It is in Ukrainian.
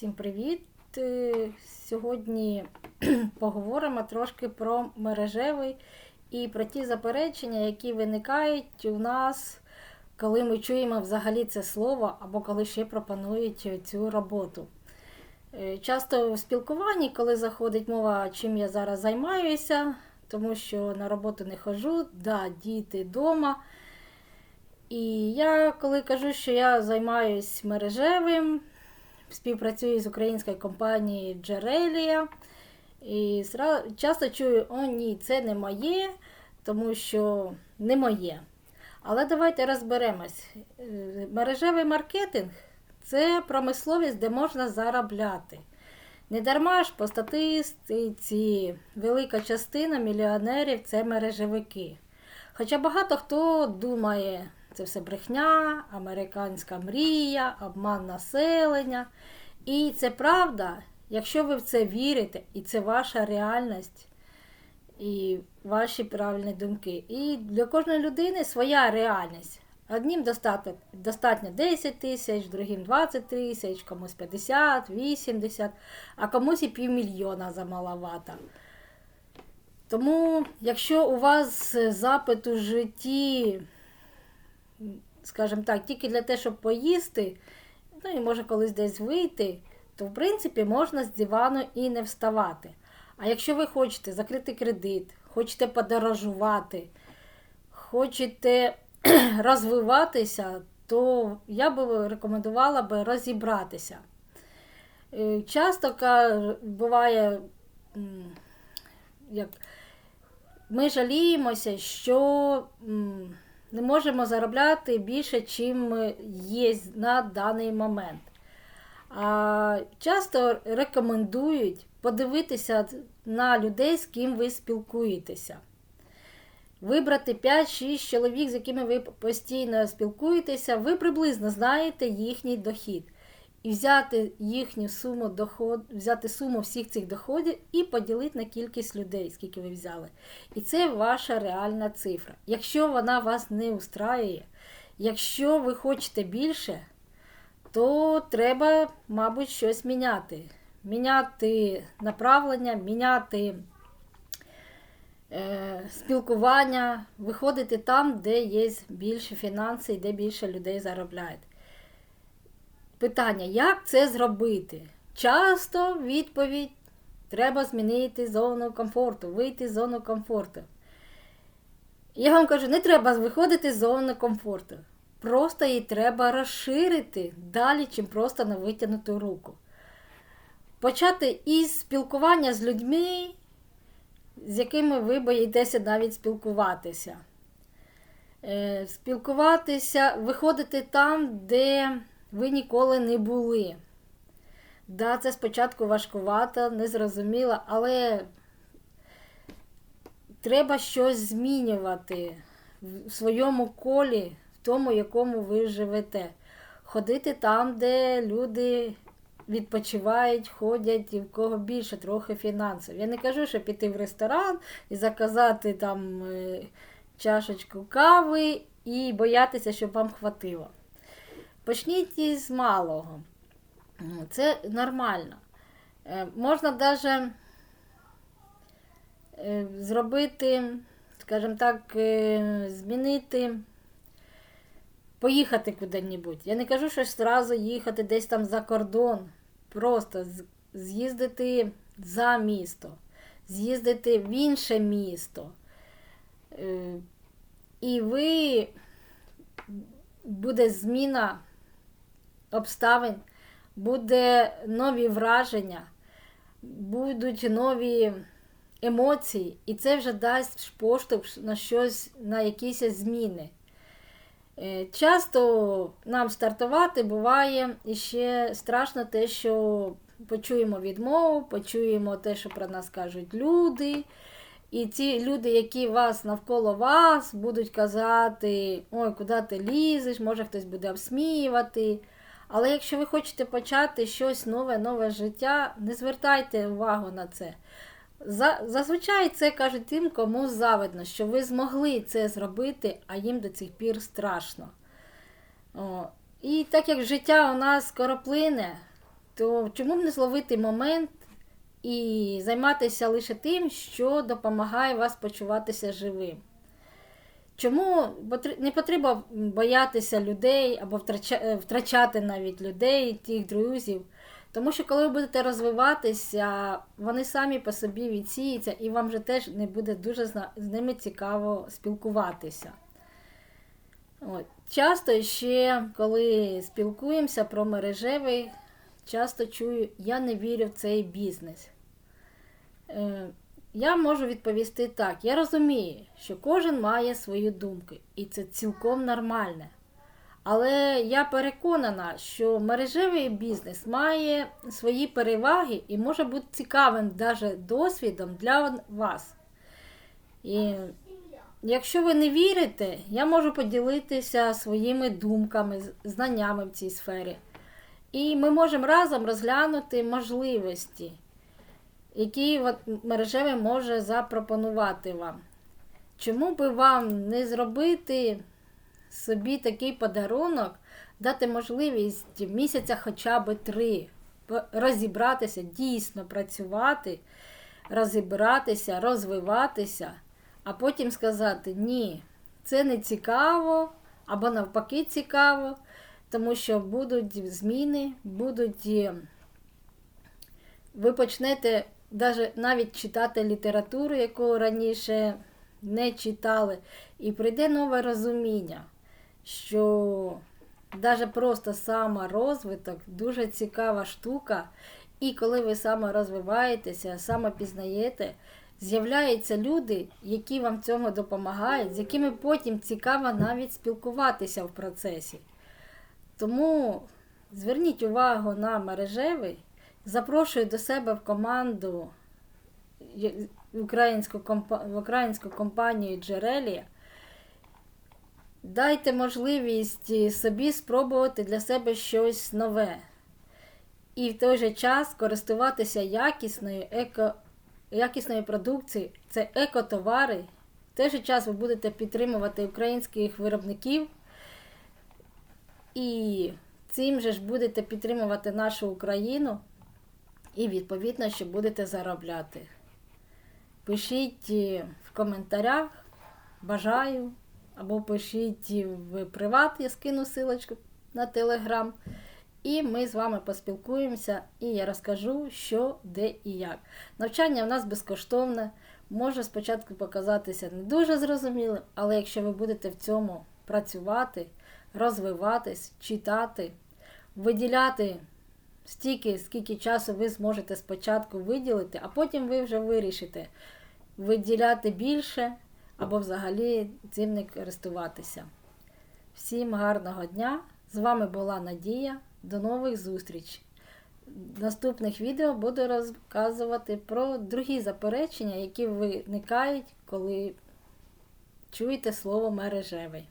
Всім привіт! Е, Сьогодні поговоримо трошки про мережевий і про ті заперечення, які виникають у нас, коли ми чуємо взагалі це слово або коли ще пропонують цю роботу. Е, Часто в спілкуванні, коли заходить мова, чим я зараз займаюся, тому що на роботу не ходжу, да, діти вдома. І я коли кажу, що я займаюсь мережевим, співпрацюю з українською компанією Джерелія. І часто чую, о ні, це не моє, тому що не моє. Але давайте розберемось. Е, Мережевий маркетинг це промисловість, де можна заробляти. Не дарма ж по статистиці велика частина мільйонерів це мережевики. Хоча багато хто думає, це все брехня, американська мрія, обман населення. І це правда, якщо ви в це вірите, і це ваша реальність, і ваші правильні думки. І для кожної людини своя реальність. Однім достатньо, достатньо 10 тисяч, другим 20 тисяч, комусь 50, 80, а комусь і півмільйона замаловато. Тому, якщо у вас запит у житті, скажімо так, тільки для того, щоб поїсти, ну і може колись десь вийти, то в принципі можна з дивану і не вставати. А якщо ви хочете закрити кредит, хочете подорожувати, хочете розвиватися, то я би рекомендувала би розібратися. Е, Часто буває, як ми жаліємося, що не можемо заробляти більше, чим є на даний момент. А часто рекомендують подивитися на людей, з ким ви спілкуєтеся. Вибрати 5-6 чоловік, з якими ви постійно спілкуєтеся, ви приблизно знаєте їхній дохід. І взяти їхню суму доход, взяти суму всіх цих доходів і поділити на кількість людей, скільки ви взяли. І це ваша реальна цифра. Якщо вона вас не устраює, якщо ви хочете більше, то треба, мабуть, щось міняти. Міняти направлення, міняти е, спілкування, виходити там, де є більше фінанси де більше людей заробляють. Питання, як це зробити? Часто відповідь треба змінити зону комфорту, вийти з зони комфорту. Я вам кажу, не треба виходити з зони комфорту. Просто її треба розширити далі, чим просто на витягнуту руку. Почати із спілкування з людьми, з якими ви боїтеся навіть спілкуватися. Е, Спілкуватися, виходити там, де ви ніколи не були. Да, це спочатку важкувато, незрозуміло, але треба щось змінювати в своєму колі, в тому, якому ви живете. Ходити там, де люди відпочивають, ходять і в кого більше трохи фінансів. Я не кажу, що піти в ресторан і заказати там е, чашечку кави і боятися, щоб вам хватило. Почніть із малого. Ну, Це нормально. Е, Можна навіть зробити, скажімо так, е, змінити, поїхати куди-небудь. Я не кажу, що одразу їхати десь там за кордон. Просто з'їздити за місто, з'їздити в інше місто. Е, І ви буде зміна обставин, буде нові враження, будуть нові емоції, і це вже дасть поштовх на щось, на якісь зміни. Е, Часто нам стартувати буває і ще страшно те, що почуємо відмову, почуємо те, що про нас кажуть люди. І ці люди, які вас навколо вас, будуть казати, ой, куди ти лізеш, може хтось буде обсміювати. Але якщо ви хочете почати щось нове, нове життя, не звертайте увагу на це. За, зазвичай це кажуть тим, кому завидно, що ви змогли це зробити, а їм до цих пір страшно. О, і так як життя у нас скоро плине, то чому б не зловити момент і займатися лише тим, що допомагає вас почуватися живим? Чому не потрібно боятися людей або е, втрачати навіть людей, тих друзів? Тому що коли ви будете розвиватися, вони самі по собі відсіються, і вам вже теж не буде дуже з ними цікаво спілкуватися. От. Часто ще, коли спілкуємося про мережевий, часто чую, я не вірю в цей бізнес. Я можу відповісти так. Я розумію, що кожен має свої думки, і це цілком нормальне. Але я переконана, що мережевий бізнес має свої переваги і може бути цікавим навіть досвідом для вас. І якщо ви не вірите, я можу поділитися своїми думками, знаннями в цій сфері. І ми можемо разом розглянути можливості, які от мережевий може запропонувати вам. Чому би вам не зробити собі такий подарунок, дати можливість місяця хоча б три розібратися, дійсно працювати, розібратися, розвиватися, а потім сказати: ні, це не цікаво, або навпаки цікаво, тому що будуть зміни, будуть. е, Ви почнете даже навіть читати літературу, яку раніше не читали, і прийде нове розуміння, що навіть просто саморозвиток дуже цікава штука. І коли ви саморозвиваєтеся, самопізнаєте, з'являються люди, які вам цьому допомагають, з якими потім цікаво навіть спілкуватися в процесі. Тому зверніть увагу на мережевий, запрошую до себе в команду є- українську, в українську компанію Джерелія. Дайте можливість собі спробувати для себе щось нове. І в той же час користуватися якісною, еко, якісною продукцією. Це екотовари. В той же час ви будете підтримувати українських виробників. І цим же ж будете підтримувати нашу Україну. І відповідно, що будете заробляти. Пишіть е, в коментарях, бажаю, або пишіть в приват, я скину силочку на телеграм. І ми з вами поспілкуємося, і я розкажу, що, де і як. Навчання в нас безкоштовне, може спочатку показатися не дуже зрозумілим, але якщо ви будете в цьому працювати, розвиватись, читати, виділяти стільки, скільки часу ви зможете спочатку виділити, а потім ви вже вирішите виділяти більше або взагалі цим не користуватися. Всім гарного дня! З вами була Надія. До нових зустріч. В наступних відео буду розказувати про другі заперечення, які виникають, коли чуєте слово мережевий.